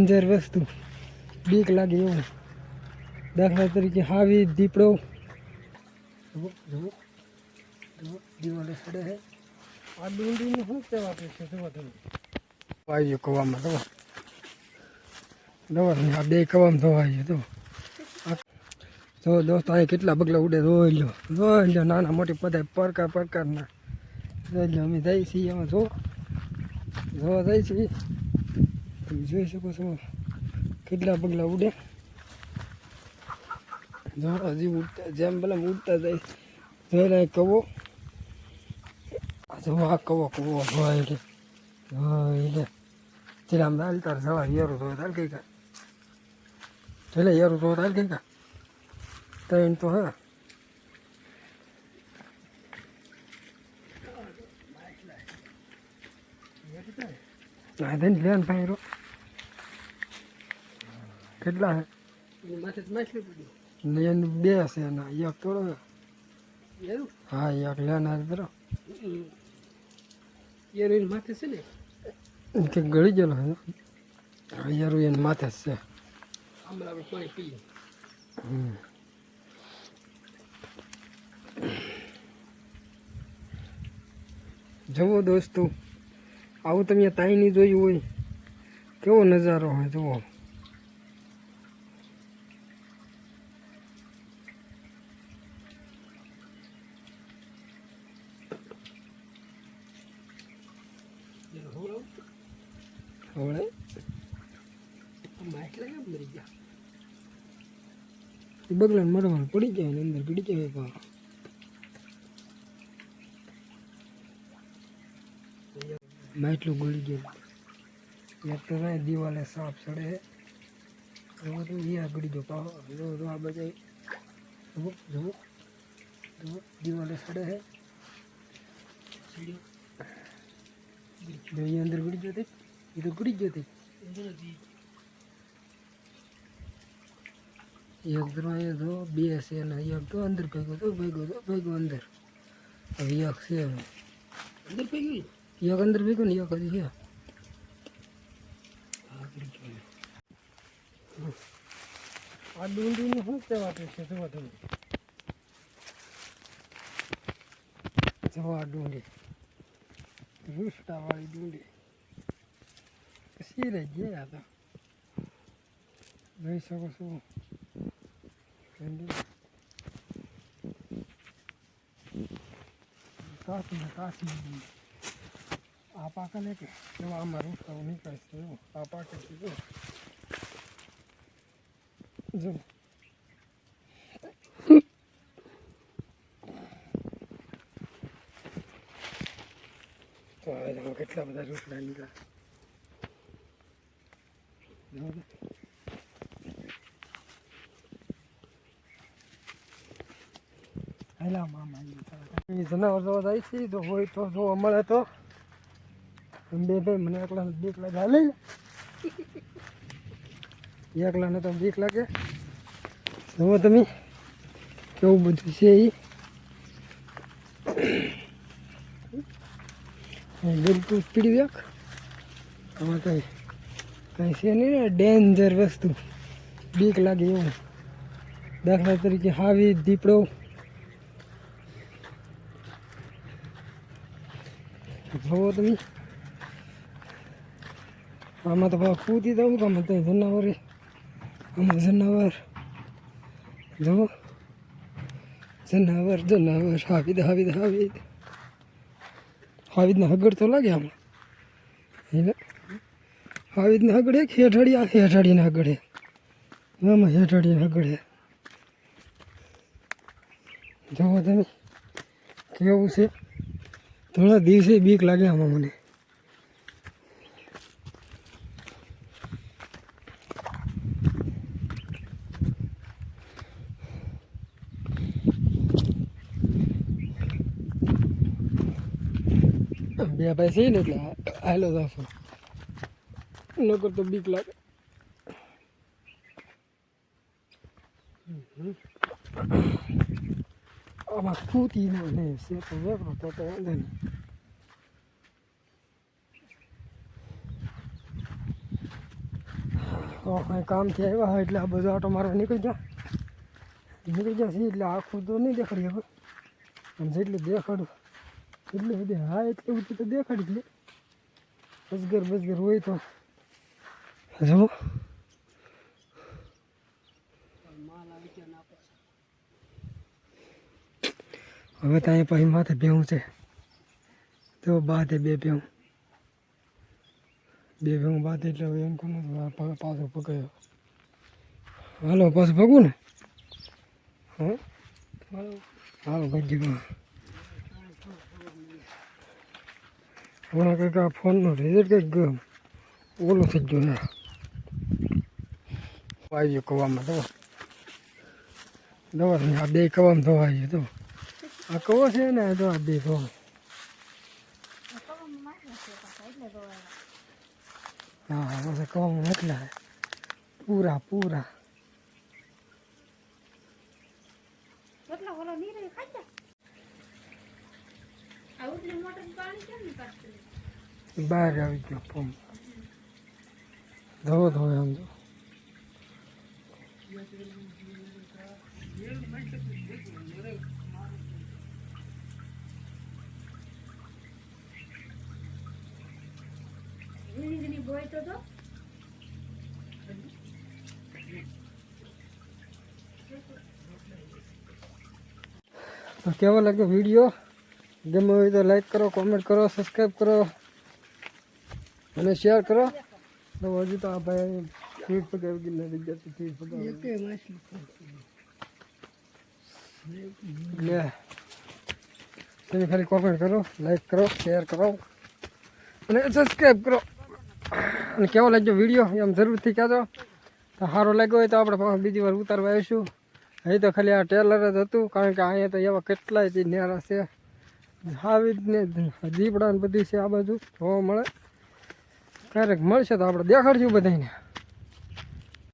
Danger વસ્તુ. બીક લાગે એવું. દાખલા તરીકે હાવી દીપડો. જુઓ સડે છે આ ડુંડીનું શું કહેવાતું છે? જુઓ તમે આવી ગયો કવામાં જુઓ. જુઓ તમે આ બે કવામાં ધોવાઈ ગયો તો જો દોસ્તો અહીંયા કેટલા બગલા ઉડે જોઈ લો જોઈ લો નાના મોટી બધા પ્રકાર પ્રકારના જોઈ લો અમે જઈ છીએ એમાં જો જોવા જઈ છે તમે જોઈ શકો છો કેટલા પગલા ઉડે. જો હજી ઉડતા, જેમ ભલે ઉડતા જાય. રહ્યા કવો. જો કવો કવો જોવા એટલે એટલે ચલા, આમ દાલ તાર જવા યારું જોવા દાલ કઈ કા ચલે, યારું જોવા દાલ કઈ કા ત્રણ તો હા. ધન લેન ભાઈ રો કેટલા હે માથે તો માછલી પડી લેન બે છે ના એક થોડો હે. એવું હા એક લેન આ બરો યાર એની માથે છે ને કે ગળી ગયેલો હે યારું એને માથે જ છે આમાં આપણે પાણી પીએ હમ. જુઓ દોસ્તો આવું તમે તાઈની જોયું હોય કેવો નજારો હોય જુઓ એનો હોળો હવે માછલા કેમ મરી ગયા એ બગલાને મરવાનું પડી જાય ને અંદર પડી જાય પણ માટલું ગળી ગયું એક તો ભાઈ દિવાલે સાપ ચડે જુઓ તો એ ગળી ગયો પાહો જુઓ તો આ બધા જુઓ જુઓ જુઓ દિવાલે ચડે છે જો એ અંદર ગળી જતી એ તો ગળી જતી એક તો બે છે ને એક તો અંદર ભેગો તો ભેગો તો ભેગો અંદર હવે એક છે હવે. અંદર ગઈ એક અંદર ભેગો ને એક હજી છે આ ડુંડીનું શું કહેવાતું છે જુઓ તમે આ ડુંડી રૂસટાવાળી ડુંડી પછી રહી ગયા હતા જોઈ શકો છો કાશી ડુંડી આ પાકે ને કે જો આમાં રૂસટાવું નીકળે છે જો આ પાકે જો જો તો કેટલા બધા રૂસડા નીકળ્યા જનાવર જોવા જાય છે તો હોય તો જો મળે તો. બે ભાઈ મને એકલા બીક લાગે. એકલાને તો બીક લાગે. જુઓ તમે, કેવું બધું છે એ બિલકુલ પીડી વ્યાક આમાં કંઈ કંઈ છે નહીં ને ડેન્જર વસ્તુ બીક લાગે એવું દાખલા તરીકે હાવી દીપડો જુઓ તમે આમાં તો ભાવ કૂદી દઉં કામ તો જનાવર આમાં જનાવર જુઓ જનાવર જનાવર હાવિદ હાવિદ હાવિદ રીતના હગડ તો લાગે આમાં. એટલે આવી રીતના હગડે હેઠળી આ હેઠળીને હગડે? આમાં હેઠળીને હગડે. જુઓ તમે, કેવું છે? થોડા દિવસે બીક લાગે આમાં મને. બે ભાઈ છે ને એટલે હાલો જાશો નકર તો બીક લાગે આમાં કૂતી ના ને છે તો વેપરો તો તો વાંધો નહીં તો કંઈ કામથી આવ્યા હોય એટલે આ બધો આટો મારવા નીકળી ગયા નીકળી ગયા છીએ એટલે આખું તો નહીં દેખાડી હવે અને જેટલું દેખાડું એટલું બધી હા, એટલે બધું તો દેખાડી જ અજગર બસગર હોય તો. જુઓ હવે તો અહીંયા પછી માથે ભેવું છે. તો બાદ બે ભેવું બે ભેવું બાદ એટલે હવે એમ કહું પાછો પકડ્યો. હાલો, પાછું ભગવું ને? હા? હાલો ગજી હમણાં કંઈક આ ફોનનો રિઝલ્ટ કંઈક ઓલું થઈ ગયું ને આવી ગયો કવામાં દવા દવા આ બે કવામાં ધોવાઈ ગયું તો આ કવો છે ને તો આ બે કવો હા કવામાં એટલા પૂરા પૂરા બહાર આવી ગયો પંપ ધોવો ધોવે આમ તો તો કેવો લાગ્યો વીડિયો ગમે હોય તો લાઈક કરો કોમેન્ટ કરો સબસ્ક્રાઈબ કરો. અને શેર કરો. તો હજુ તો આ ભાઈ ફીટ પગાવી ગઈ નથી જતી ફીડ પગાવી તમે ખાલી કોમેન્ટ કરો લાઈક કરો શેર કરો. અને સબસ્ક્રાઈબ કરો. અને કેવો લાગ્યો વીડિયો એમ જરૂરથી કહેજો. તો સારો લાગ્યો હોય તો આપણે બીજી વાર ઉતારવા આવીશું. અહીં તો ખાલી આ ટેલર જ હતું કારણ કે અહીંયા તો એવા કેટલાય નેરા છે. આવી ને દીપડા બધી છે આ બાજુ જોવા મળે. ક્યારેક મળશે તો આપણે દેખાડશું બધાને